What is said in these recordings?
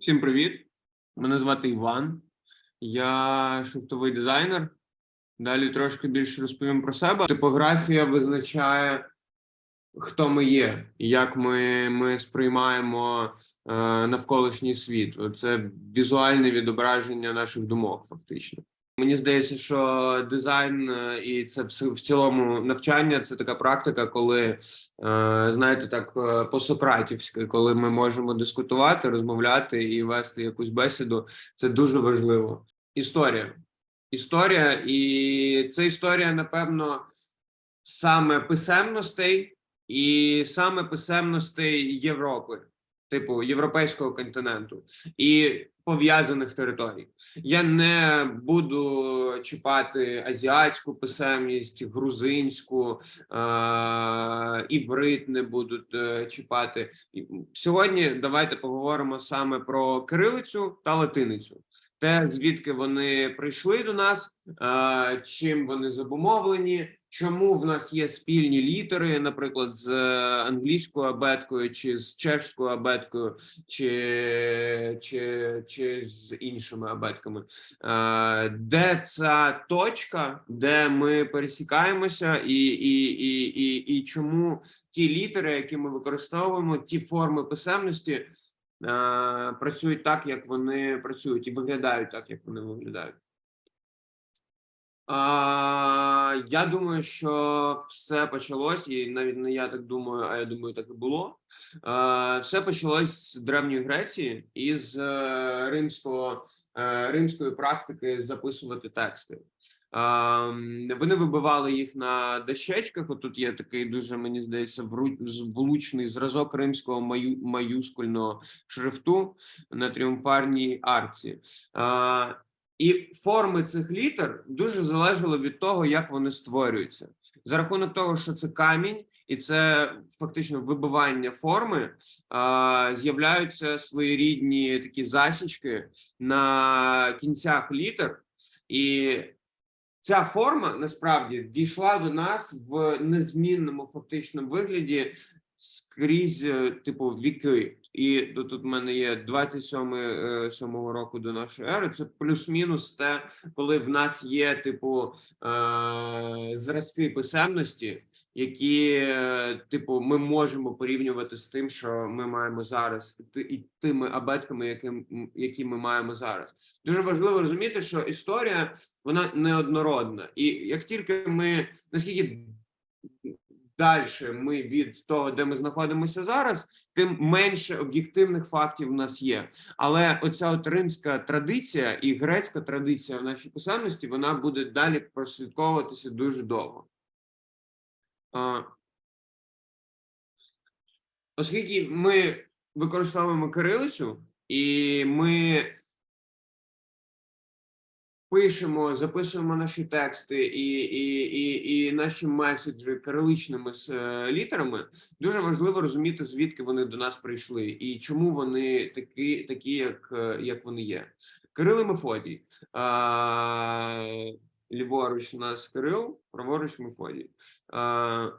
Всім привіт! Мене звати Іван. Я шрифтовий дизайнер. Далі трошки більше розповім про себе. Типографія визначає, хто ми є, і як ми, ми сприймаємо е, навколишній світ. Це візуальне відображення наших думок, фактично. Мені здається, що дизайн е, і це в цілому навчання це така практика, коли е, знаєте, так е, по-сократівськи, коли ми можемо дискутувати, розмовляти і вести якусь бесіду. Це дуже важливо. Історія. Історія, і це історія, напевно, саме писемностей і саме писемностей Європи, типу європейського континенту і пов'язаних територій. Я не буду чіпати азіатську писемність, грузинську, е- іврит не буду е, чіпати. Сьогодні давайте поговоримо саме про кирилицю та латиницю. Те, звідки вони прийшли до нас, е, чим вони зобумовлені, чому в нас є спільні літери, наприклад, з англійською абеткою, чи з чешською абеткою, чи, чи, чи з іншими абетками, Е, де ця точка, де ми пересікаємося, і, і, і, і, і чому ті літери, які ми використовуємо, ті форми писемності е, працюють так, як вони працюють, і виглядають так, як вони виглядають. Я думаю, що все почалось, і навіть не я так думаю, а я думаю, так і було. Все почалось з древньої Греції і з е, римського е, римської практики записувати тексти. Вони вибивали їх на дощечках. Отут є такий дуже, мені здається, влучний зразок римського маю, маюскульного шрифту на тріумфарній арці. І форми цих літер дуже залежали від того, як вони створюються. За рахунок того, що це камінь, і це фактично вибивання форми, з'являються своєрідні такі засічки на кінцях літер, і ця форма насправді дійшла до нас в незмінному фактичному вигляді скрізь, е, типу, віки. І тут, в мене є 27 е, сьомого року до нашої ери. Це плюс-мінус те, коли в нас є, типу, е, зразки писемності, які, типу, ми можемо порівнювати з тим, що ми маємо зараз, і тими абетками, які, які ми маємо зараз. Дуже важливо розуміти, що історія вона неоднородна, і як тільки ми наскільки далі ми від того, де ми знаходимося зараз, тим менше об'єктивних фактів в нас є. Але оця от римська традиція і грецька традиція в нашій писемності вона буде далі прослідковуватися дуже довго. Оскільки ми використовуємо кирилицю, і ми пишемо, записуємо наші тексти і, і, і, і наші меседжі кириличними е, літерами, дуже важливо розуміти, звідки вони до нас прийшли і чому вони такі, такі як, е, як вони є. Кирил і Мефодій. А, ліворуч у нас Кирил, праворуч Мефодій. А,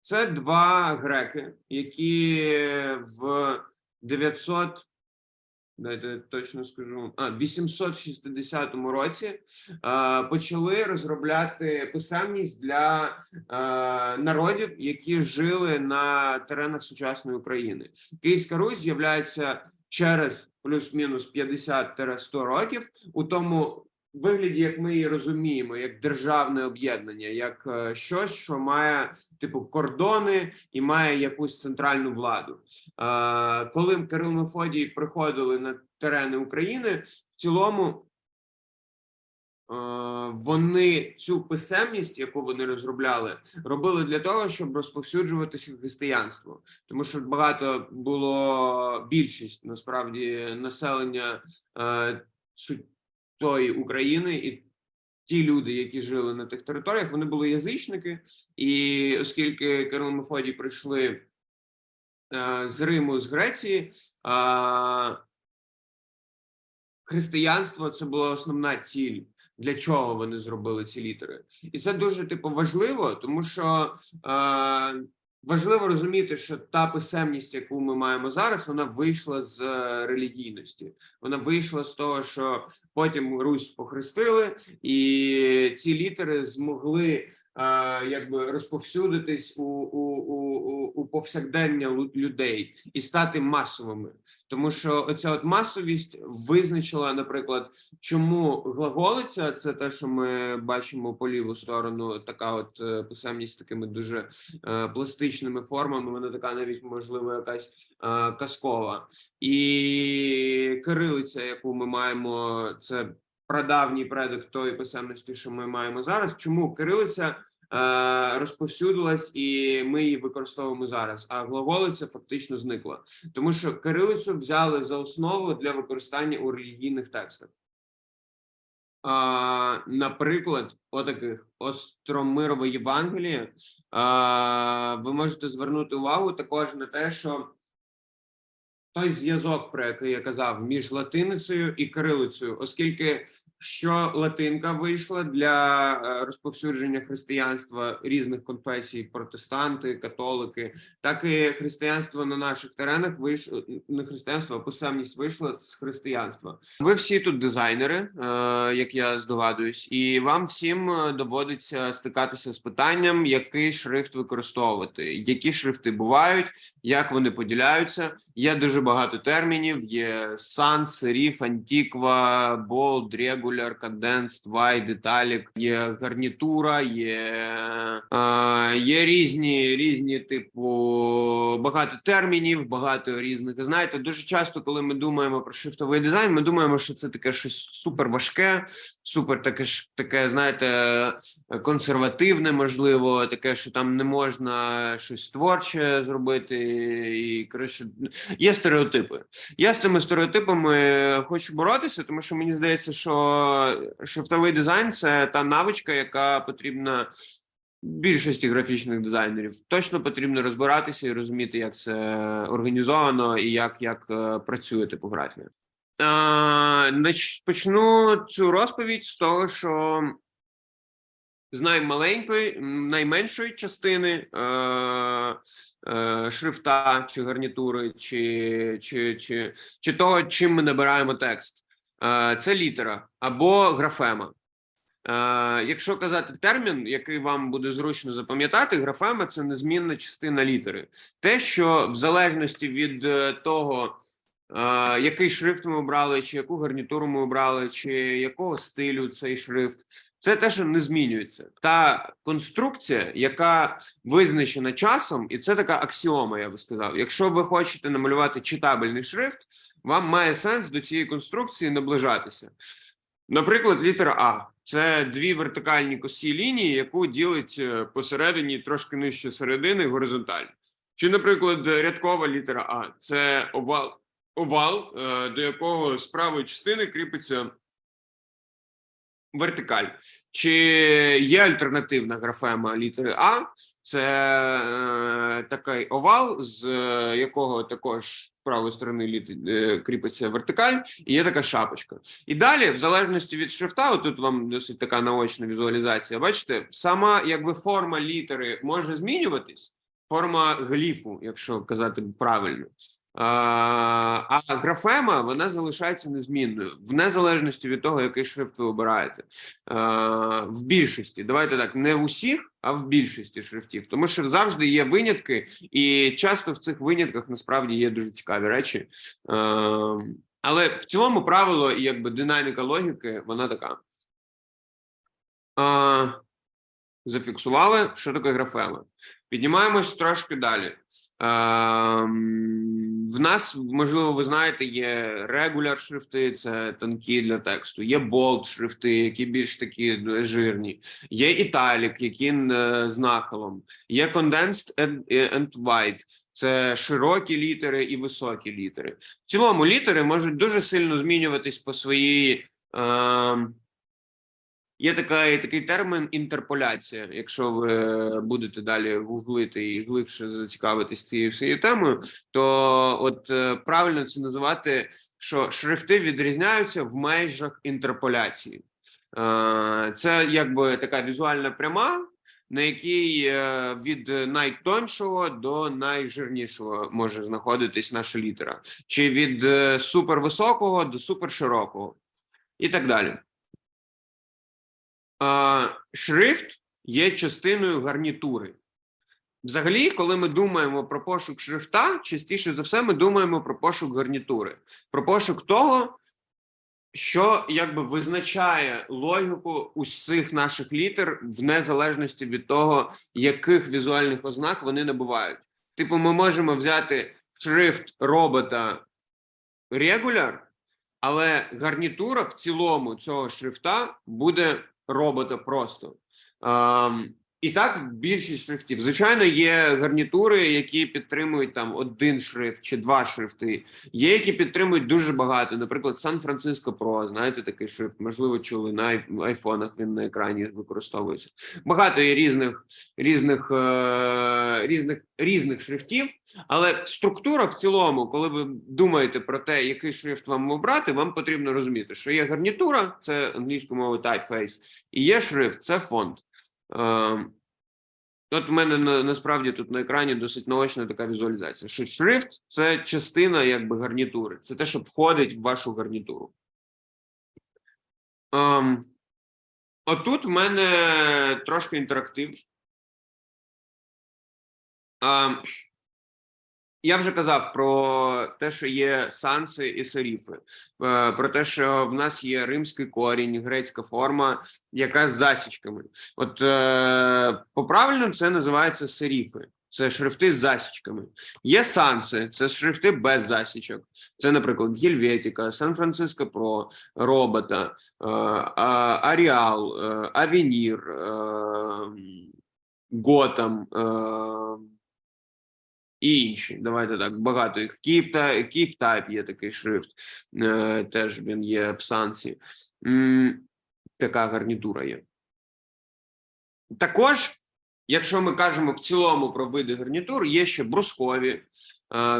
це два греки, які в 900 Дайте точно скажу. А, в 860 році а, почали розробляти писемність для а, народів, які жили на теренах сучасної України. Київська Русь з'являється через плюс-мінус 50-100 років у тому вигляді, як ми її розуміємо, як державне об'єднання, як е, щось, що має типу кордони і має якусь центральну владу. Е, Коли Кирил Мефодій приходили на терени України, в цілому е, вони цю писемність, яку вони розробляли, робили для того, щоб розповсюджуватися християнство, тому що багато було більшість насправді населення тої України і. Ті люди, які жили на тих територіях, вони були язичники, і оскільки Кирил і Мефодій прийшли е, з Риму, з Греції, християнство це була основна ціль. Для чого вони зробили ці літери? І це дуже типу важливо, тому що е, важливо розуміти, що та писемність, яку ми маємо зараз, вона вийшла з е, релігійності. Вона вийшла з того, що потім Русь похрестили, і ці літери змогли якби розповсюдитись у, у, у, у, у повсякдення людей і стати масовими. Тому що оця от масовість визначила, наприклад, чому глаголиця це те, що ми бачимо по ліву сторону, така от е, писемність з такими дуже е, пластичними формами. Вона така навіть можливо якась е, казкова. І кирилиця, яку ми маємо, це прадавній предок тої писемності, що ми маємо зараз. Чому кирилиця? Е, Розповсюдилась, і ми її використовуємо зараз. А глаголиця фактично зникла, тому що кирилицю взяли за основу для використання у релігійних текстах. Наприклад, отаких Остромирове Євангелії, ви можете звернути увагу також на те, що той зв'язок, про який я казав, між латиницею і кирилицею, оскільки що латинка вийшла для е, розповсюдження християнства різних конфесій, протестанти, католики, так і християнство на наших теренах вийшло не християнство, а писемність вийшла з християнства. Ви всі тут дизайнери, е, як я здогадуюсь, і вам всім е, доводиться стикатися з питанням, який шрифт використовувати, які шрифти бувають, як вони поділяються. Є дуже багато термінів: є sans, serif, antiqua, bold, regular, condensed, wide, italic, є гарнітура, є, е, є різні, різні, типу, багато термінів, багато різних. Знаєте, дуже часто, коли ми думаємо про шрифтовий дизайн, ми думаємо, що це таке щось супер важке, супер таке таке, знаєте, консервативне, можливо, таке, що там не можна щось творче зробити, і коротше, є стереотипи. Я з цими стереотипами хочу боротися, тому що мені здається, що шрифтовий дизайн це та навичка, яка потрібна більшості графічних дизайнерів. Точно потрібно розбиратися і розуміти, як це організовано і як, як е, працює типографія. Е, почну цю розповідь з того, що з наймаленької, найменшої частини е, е, шрифта чи гарнітури, чи, чи, чи, чи того, чим ми набираємо текст. Е, це літера або графема. Е, якщо казати термін, який вам буде зручно запам'ятати, графема це незмінна частина літери. Те, що в залежності від е, того, е, який шрифт ми обрали, чи яку гарнітуру ми обрали, чи якого стилю цей шрифт, це те, що не змінюється. Та конструкція, яка визначена часом, і це така аксіома, я би сказав. Якщо ви хочете намалювати читабельний шрифт, вам має сенс до цієї конструкції наближатися. Наприклад, літера А це дві вертикальні косі лінії, яку ділить е, посередині трошки нижче середини горизонталь. Чи, наприклад, рядкова літера А це овал, овал, е, до якого з правої частини кріпиться вертикаль. Чи є альтернативна графема літери А? Це е, такий овал, з е, якого також з правої сторони літ, е, кріпиться вертикаль, і є така шапочка. І далі, в залежності від шрифта, тут вам досить така наочна візуалізація. Бачите, сама якби форма літери може змінюватись, форма гліфу, якщо казати правильно. А, графема вона залишається незмінною в незалежності від того, який шрифт ви обираєте. В більшості, давайте так, не в усіх, а в більшості шрифтів, тому що завжди є винятки, і часто в цих винятках насправді є дуже цікаві речі. Але в цілому правило і якби динаміка логіки, вона така. Зафіксували, що таке графема. Піднімаємось трошки далі. Ем, в нас, можливо, ви знаєте, є регуляр шрифти, це тонкі для тексту, є болт шрифти, які більш такі ну, жирні, є італік, які е, з нахилом, є condensed and, and wide, це широкі літери і високі літери. В цілому літери можуть дуже сильно змінюватись по своїй. Ем, Є така, такий термін інтерполяція. Якщо ви будете далі гуглити і глибше зацікавитись цією всією темою, то от е, правильно це називати, що шрифти відрізняються в межах інтерполяції. Е, Це якби така візуальна пряма, на якій е, від найтоншого до найжирнішого може знаходитись наша літера, чи від е, супервисокого до суперширокого, і так далі. Шрифт є частиною гарнітури. Взагалі, коли ми думаємо про пошук шрифта, частіше за все ми думаємо про пошук гарнітури, про пошук того, що якби визначає логіку усіх наших літер в незалежності від того, яких візуальних ознак вони набувають. Типу, ми можемо взяти шрифт робота regular, але гарнітура в цілому цього шрифта буде робота просто. І так більшість шрифтів. Звичайно, є гарнітури, які підтримують там один шрифт чи два шрифти. Є, які підтримують дуже багато. Наприклад, Сан-Франциско Про, знаєте, такий шрифт, можливо, чули на айфонах. Він на екрані використовується. Багато є різних різних е, різних різних шрифтів, але структура в цілому, коли ви думаєте про те, який шрифт вам обрати, вам потрібно розуміти, що є гарнітура, це англійською мовою typeface, і є шрифт, це фонд. Е, От в мене на, насправді тут на екрані досить наочна така візуалізація, що шрифт це частина якби гарнітури, це те, що входить в вашу гарнітуру. Ем, отут в мене трошки інтерактив. Ем, я вже казав про те, що є санси і серіфи, е, про те, що в нас є римський корінь, грецька форма, яка з засічками. От е, по-правильному це називається серіфи. Це шрифти з засічками. Є санси, це шрифти без засічок. Це, наприклад, Гельветіка, Сан-Франциско Про, Робота, е, Аріал, Авенір, Готам. І інші. Давайте так, багато їх. Київ та Київ Тайп є такий шрифт, е, теж він є в Сансі. Така гарнітура є. Також, якщо ми кажемо в цілому про види гарнітур, є ще брускові, е,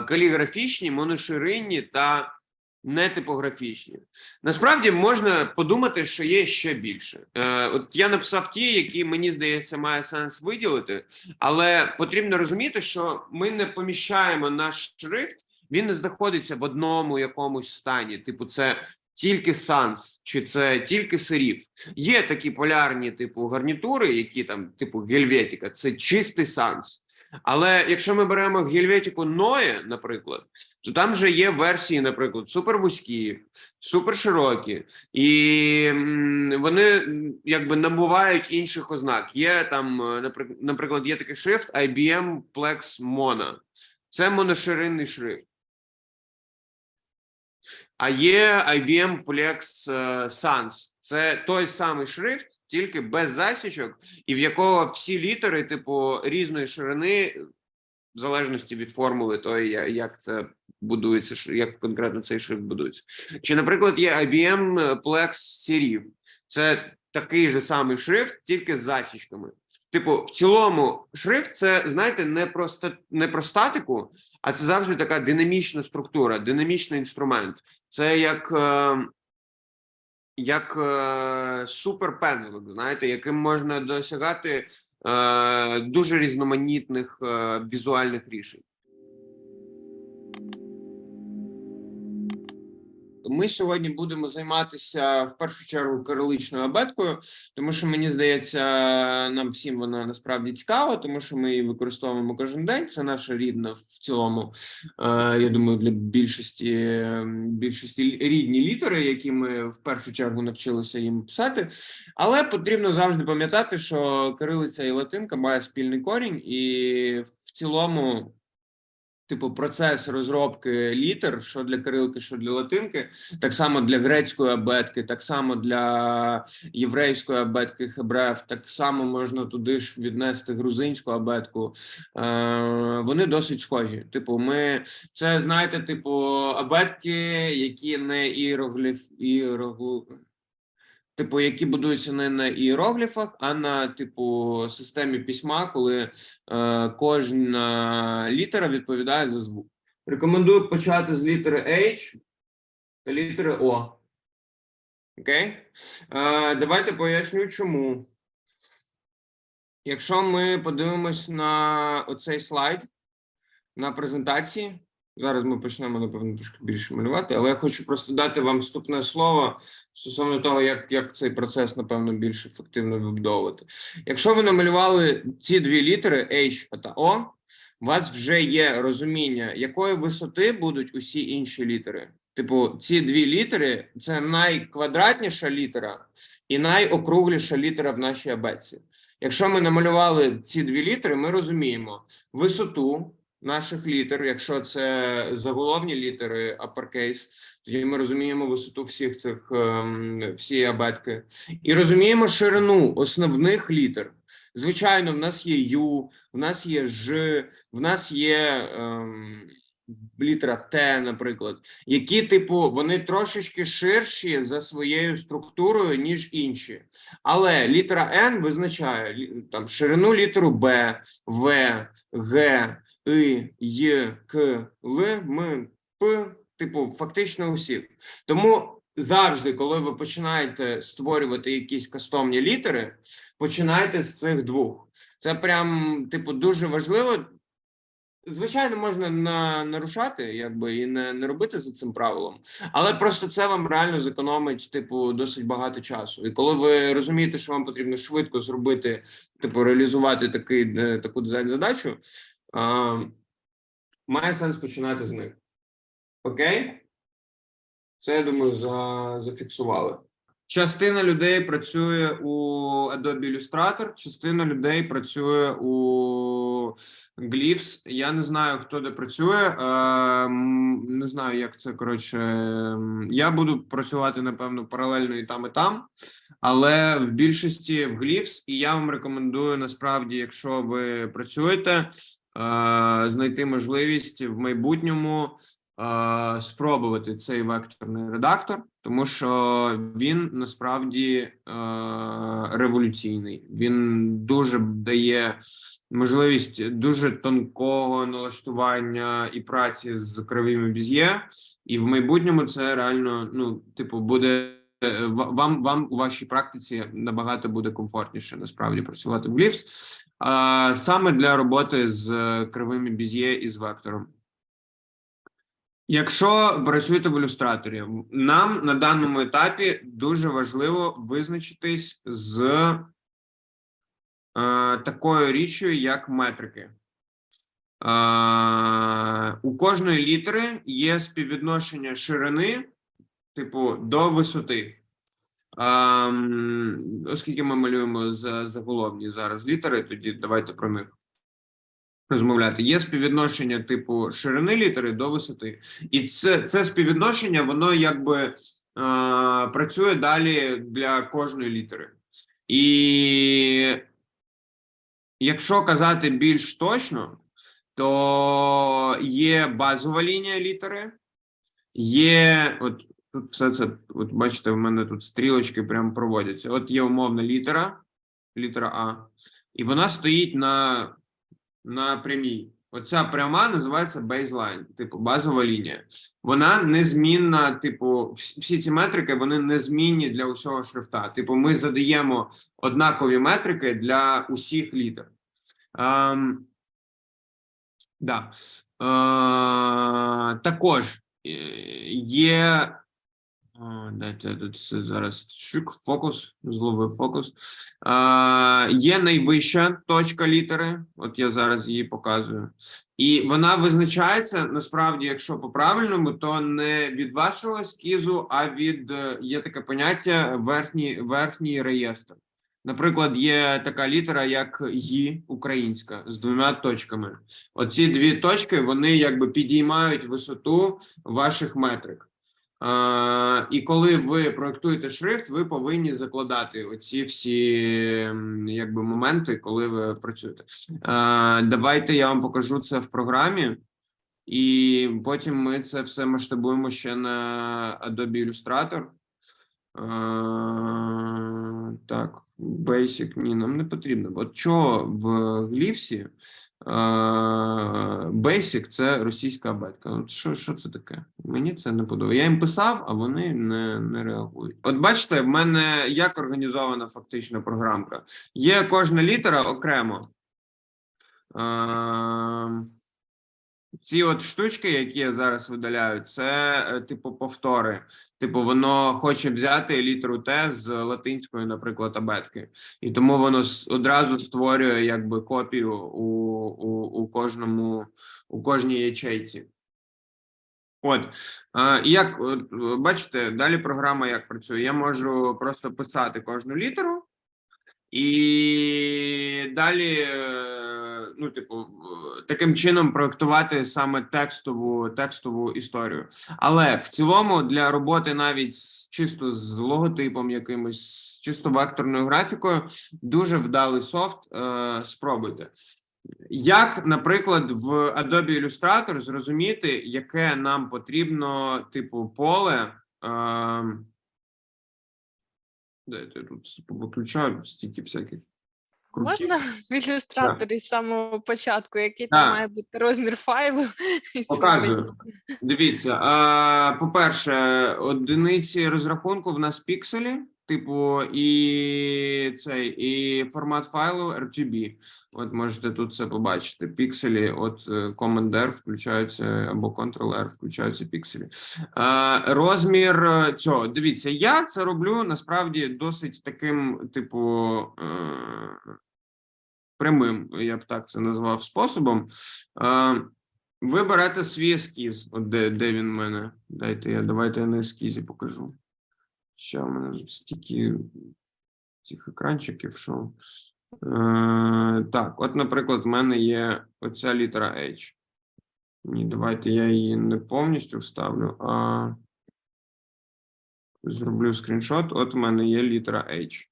каліграфічні, моноширинні та нетипографічні. Насправді можна подумати, що є ще більше. Е, От я написав ті, які мені здається, має сенс виділити, але потрібно розуміти, що ми не поміщаємо наш шрифт, він не знаходиться в одному якомусь стані. Типу, це тільки санс, чи це тільки серіф. Є такі полярні, типу, гарнітури, які там, типу, гельветіка, це чистий санс. Але якщо ми беремо гельветику Ноє, наприклад, то там вже є версії, наприклад, супервузькі, суперширокі, і вони якби набувають інших ознак. Є там, е, наприклад, наприклад, є такий шрифт IBM Plex Mono. Це моноширинний шрифт. А є IBM Plex е, Sans. Це той самий шрифт, тільки без засічок, і в якого всі літери, типу, різної ширини, в залежності від формули, тої, я- як це будується, як конкретно цей шрифт будується. Чи, наприклад, є IBM Plex Serif. Це такий же самий шрифт, тільки з засічками. Типу, в цілому, шрифт це, знаєте, не про, ста- не про статику, а це завжди така динамічна структура, динамічний інструмент. Це як, е, як е, суперпензлик, знаєте, яким можна досягати е, дуже різноманітних е, візуальних рішень. Ми сьогодні будемо займатися в першу чергу кириличною абеткою, тому що мені здається, нам всім вона насправді цікава, тому що ми її використовуємо кожен день. Це наша рідна в цілому. е, Я думаю, для більшості ем, більшості рідні літери, які ми в першу чергу навчилися їм писати. Але потрібно завжди пам'ятати, що кирилиця і латинка має спільний корінь, і в цілому. Типу, процес розробки літер, що для кирилки, що для латинки, так само для грецької абетки, так само для єврейської абетки хебреїв, так само можна туди ж віднести грузинську абетку. Е, вони досить схожі. Типу, ми це знаєте, типу, абетки, які не іерогліф, іероглу, типу, які будуються не на іерогліфах, а на типу системі письма, коли е, кожна літера відповідає за звук. Рекомендую почати з літери H та літери O. Окей? Е, давайте поясню, чому. Якщо ми подивимось на оцей слайд на презентації, зараз ми почнемо, напевно, трошки більше малювати, але я хочу просто дати вам вступне слово стосовно того, як, як цей процес, напевно, більш ефективно вибудовувати. Якщо ви намалювали ці дві літери H та O, у вас вже є розуміння, якої висоти будуть усі інші літери. Типу, ці дві літери це найквадратніша літера і найокругліша літера в нашій абетці. Якщо ми намалювали ці дві літери, ми розуміємо висоту наших літер. Якщо це заголовні літери uppercase, тоді ми розуміємо висоту всіх цих ем, всієї абетки, і розуміємо ширину основних літер. Звичайно, в нас є Ю, в нас є Ж, в нас є ем, літера Т, наприклад, які, типу, вони трошечки ширші за своєю структурою, ніж інші. Але літера Н визначає там ширину літеру Б, В, Г, И, Й, К, Л, М, П, типу, фактично усіх. Тому завжди, коли ви починаєте створювати якісь кастомні літери, починайте з цих двох. Це прям, типу, дуже важливо. Звичайно, можна на, нарушати, якби і не, не робити за цим правилом, але просто це вам реально зекономить, типу, досить багато часу. І коли ви розумієте, що вам потрібно швидко зробити, типу, реалізувати такий, е, таку дизайн задачу, має сенс починати з них. Окей? Це, я думаю, за, зафіксували. Частина людей працює у Adobe Illustrator, частина людей працює у Glyphs. Я не знаю, хто де працює. е, Не знаю, як це коротше. Я буду працювати, напевно, паралельно і там, і там. Але в більшості в Glyphs, і я вам рекомендую насправді, якщо ви працюєте, знайти можливість в майбутньому е, спробувати цей векторний редактор, тому що він насправді е, революційний. Він дуже дає можливість дуже тонкого налаштування і праці з кривими біз'є, і в майбутньому це реально ну, типу, буде. е, Вам вам у вашій практиці набагато буде комфортніше насправді працювати в Glyphs, саме для роботи з е, кривими біз'є і з вектором. Якщо працюєте в ілюстраторі, нам на даному етапі дуже важливо визначитись з е, такою річчю, як метрики. Е, у кожної літери є співвідношення ширини, типу, до висоти. Оскільки ми малюємо за заголовні зараз літери, тоді давайте про них розмовляти. Є співвідношення типу ширини літери до висоти, і це, це співвідношення, воно якби е, працює далі для кожної літери. І якщо казати більш точно, то є базова лінія літери, є от тут все це, от бачите, в мене тут стрілочки прям проводяться. От є умовна літера, літера А, і вона стоїть на, на прямій. Оця пряма називається baseline, типу базова лінія. Вона незмінна, типу, всі ці метрики вони незмінні для усього шрифта. Типу, ми задаємо однакові метрики для усіх літер. Ем, да. Е, також е, є. Дайте тут зараз шик, фокус, зловив фокус. А, є найвища точка літери. От я зараз її показую. І вона визначається насправді, якщо по-правильному, то не від вашого ескізу, а від е, є таке поняття верхній, верхній реєстр. Наприклад, є така літера, як «ї» українська з двома точками. Оці дві точки вони якби підіймають висоту ваших метрик. І коли ви проектуєте шрифт, ви повинні закладати оці всі якби моменти, коли ви працюєте. Давайте я вам покажу це в програмі, і потім ми це все масштабуємо ще на Adobe Illustrator. Так, Basic ні, нам не потрібно. От що в глівсі Basic це російська абетка. Що, що це таке? Мені це не подобається. Я їм писав, а вони не, не реагують. От бачите, в мене як організована фактично програмка. Є кожна літера окремо. Ці от штучки, які я зараз видаляю, це е, типу повтори. Типу, воно хоче взяти літеру Т з латинської, наприклад, абетки, і тому воно одразу створює якби копію у, у, у кожному у кожній ячейці. От і як от, бачите, далі програма як працює. Я можу просто писати кожну літеру, і далі, е, ну, типу, таким чином проектувати саме текстову текстову історію. Але в цілому для роботи навіть чисто з логотипом якимось, чисто векторною графікою, дуже вдалий софт. Е, спробуйте. Як, наприклад, в Adobe Illustrator зрозуміти, яке нам потрібно, типу, поле. Е, Дайте я тут виключаю стільки всяких. Крутих. Можна в ілюстраторі з самого початку, який там має бути розмір файлу? Показую. Дивіться, а, по-перше, одиниці розрахунку в нас пікселі, типу, і цей, і формат файлу RGB. От можете тут це побачити. Пікселі, от е, Command R включаються або Ctrl R включаються пікселі. А, розмір е, цього. Дивіться, я це роблю насправді досить таким, типу. Прямим, я б так це назвав способом. Ви берете свій ескіз. От де, де він в мене? Дайте я, давайте я на ескізі покажу. Ще в мене стільки цих екранчиків, що. Е, так, от, наприклад, в мене є оця літера H. Ні, давайте я її не повністю вставлю, а зроблю скріншот. От в мене є літера H.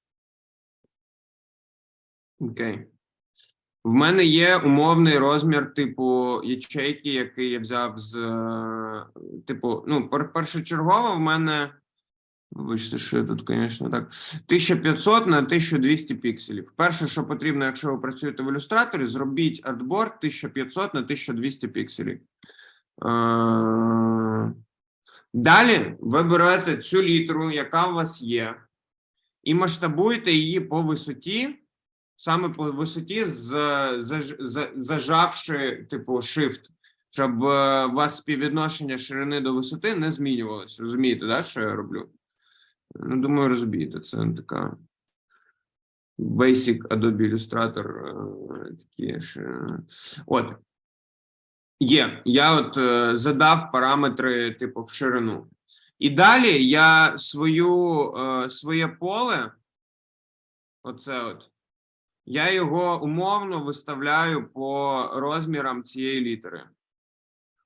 Окей. В мене є умовний розмір типу ячейки, який я взяв з е, типу, ну, пер- першочергово в мене. Вибачте, що я тут, звісно, так. 1500 на 1200 пікселів. Перше, що потрібно, якщо ви працюєте в ілюстраторі, зробіть артборд 1500 на 1200 пікселів. Е, Далі ви берете цю літеру, яка у вас є, і масштабуєте її по висоті саме по висоті, зажавши, типу, shift, щоб е, у вас співвідношення ширини до висоти не змінювалось. Розумієте, да, що я роблю? Ну, думаю, розумієте. Це така basic Adobe Illustrator. е, Такі ж. От. Є. Я от е, задав параметри, типу, в ширину. І далі я свою, е, своє поле, оце от, я його умовно виставляю по розмірам цієї літери.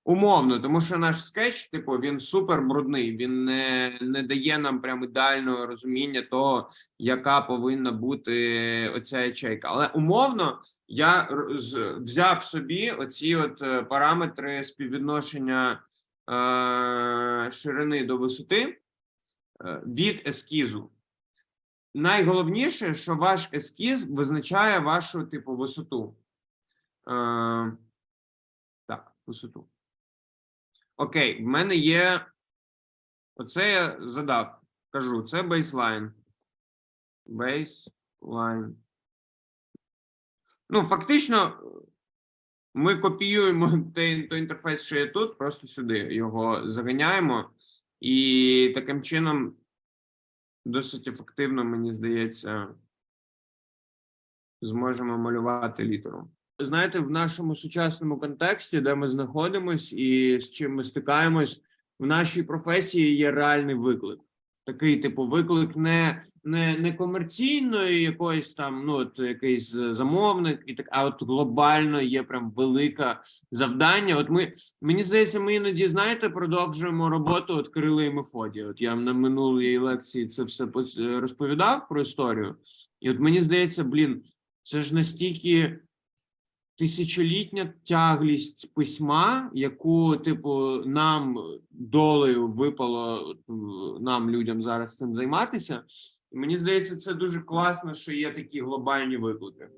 Умовно, тому що наш скетч, типу, він супер брудний, він не, не дає нам прям ідеального розуміння того, яка повинна бути оця ячейка. Але умовно я взяв собі оці от е, параметри співвідношення е, ширини до висоти е, від ескізу найголовніше, що ваш ескіз визначає вашу типу висоту. Е, так, висоту. Окей, в мене є. Оце я задав. Кажу, це бейслайн. Бейслайн. Ну, фактично, ми копіюємо той, той інтерфейс, що є тут, просто сюди його заганяємо, і таким чином досить ефективно, мені здається, зможемо малювати літеру. Знаєте, в нашому сучасному контексті, де ми знаходимось і з чим ми стикаємось, в нашій професії є реальний виклик. Такий, типу, виклик не, не, не комерційної якоїсь там, ну от якийсь замовник, і так, а от глобально є прям велике завдання. От ми Мені здається, ми іноді знаєте, продовжуємо роботу от Кирила і Мефодія. От я на минулій лекції це все е, розповідав про історію, і от мені здається, блін, це ж настільки тисячолітня тяглість письма, яку, типу, нам долею випало нам, людям, зараз цим займатися. І мені здається, це дуже класно, що є такі глобальні виклики.